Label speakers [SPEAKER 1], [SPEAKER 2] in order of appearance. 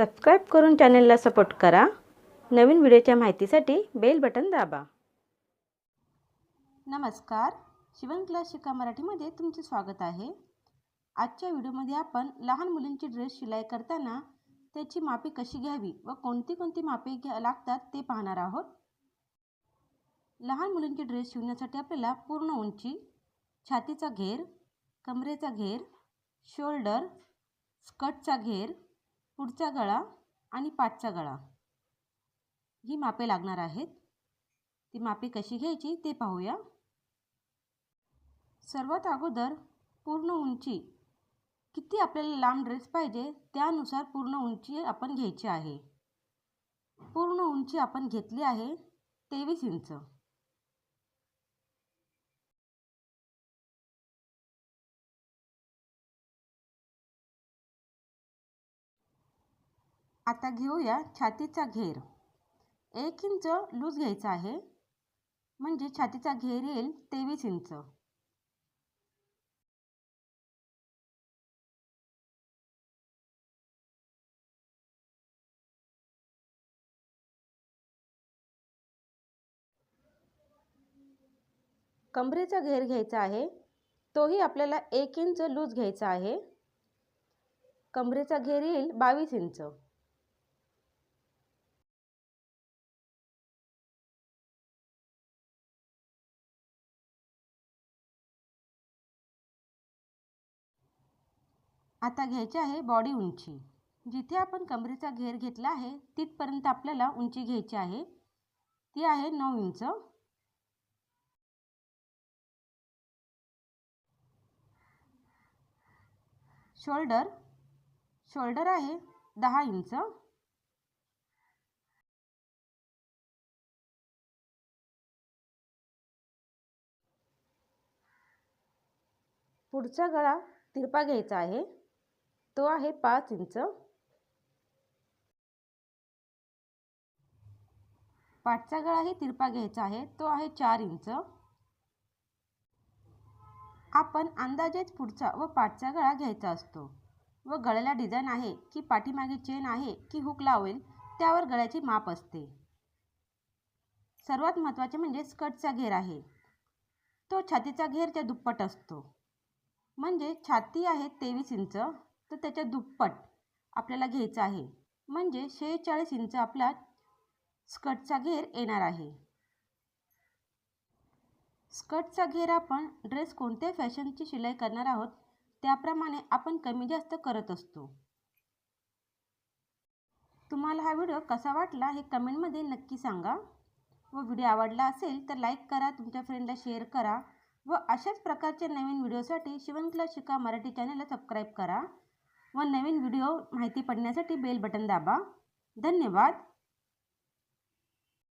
[SPEAKER 1] Subscribe करून चॅनलला support करा. नवीन व्हिडिओच्या माहितीसाठी बेल बटन दाबा. नमस्कार. शिवण क्लास शिका मराठीमध्ये तुमचे स्वागत आहे. आजच्या व्हिडिओमध्ये आपण लहान मुलींची ड्रेस शिलाई करताना त्याची मापे कशी घ्यावी व कोणती कोणती मापे घ्या लागतात ते पाहणार आहोत. लहान मुलींची ड्रेस शिवण्यासाठी आपल्याला पूर्ण उंची छातीचा घेर कमरेचा घेर शोल्डर स्कर्टचा घेर पुढचा गळा आणि पाठचा गळा. ही मापे लागणार आहेत. ती मापे कशी घ्यायची ते पाहूया. सर्वात अगोदर पूर्ण उंची किती आपल्याला लांब ड्रेस पाहिजे त्यानुसार पूर्ण उंची आपण घ्यायची आहे. पूर्ण उंची आपण घेतली आहे तेवीस इंच. आता घेऊया छातीचा घेर. एक इंच लूज घ्यायचा आहे. म्हणजे छातीचा घेर येईल तेवीस इंच. कमरेचा घेर घ्यायचा आहे. तोही आपल्याला एक इंच लूज घ्यायचा आहे. कमरेचा घेर येईल बावीस इंच. आता घ्यायची आहे बॉडी उंची. जिथे आपण कमरेचा घेर घेतला आहे तिथपर्यंत आपल्याला उंची घ्यायची आहे. ती आहे नऊ इंच. शोल्डर. शोल्डर आहे दहा इंच. पुढचा गळा तिरपा घ्यायचा आहे. तो आहे पाच इंच. पाठचा गळाही तिरपा घ्यायचा आहे. तो आहे चार इंच. आपण अंदाजेच पुढचा व पाठचा गळा घ्यायचा असतो. व गळ्याला डिझाईन आहे की पाठीमागे चेन आहे की हुक लावेल त्यावर गळ्याची माप असते. सर्वात महत्त्वाचे म्हणजे स्कर्टचा घेर आहे. तो छातीचा घेर त्या दुप्पट असतो. म्हणजे छाती आहे तेवीस इंच. तर त्याच्या दुप्पट आपल्याला घ्यायचं आहे. म्हणजे शेहेचाळीस इंच आपला स्कर्टचा घेर येणार आहे. स्कर्टचा घेर आपण ड्रेस कोणत्या फॅशनची शिलाई करणार आहोत त्याप्रमाणे आपण कमी जास्त करत असतो. तुम्हाला हा व्हिडिओ कसा वाटला हे कमेंटमध्ये नक्की सांगा. व व्हिडिओ आवडला असेल तर लाईक करा तुमच्या फ्रेंडला शेअर करा. व अशाच प्रकारच्या नवीन व्हिडिओसाठी शिवण क्लास शिका मराठी चॅनलला सबस्क्राईब करा. व नवीन व्हिडिओ माहिती पडण्यासाठी बेल बटन दाबा. धन्यवाद.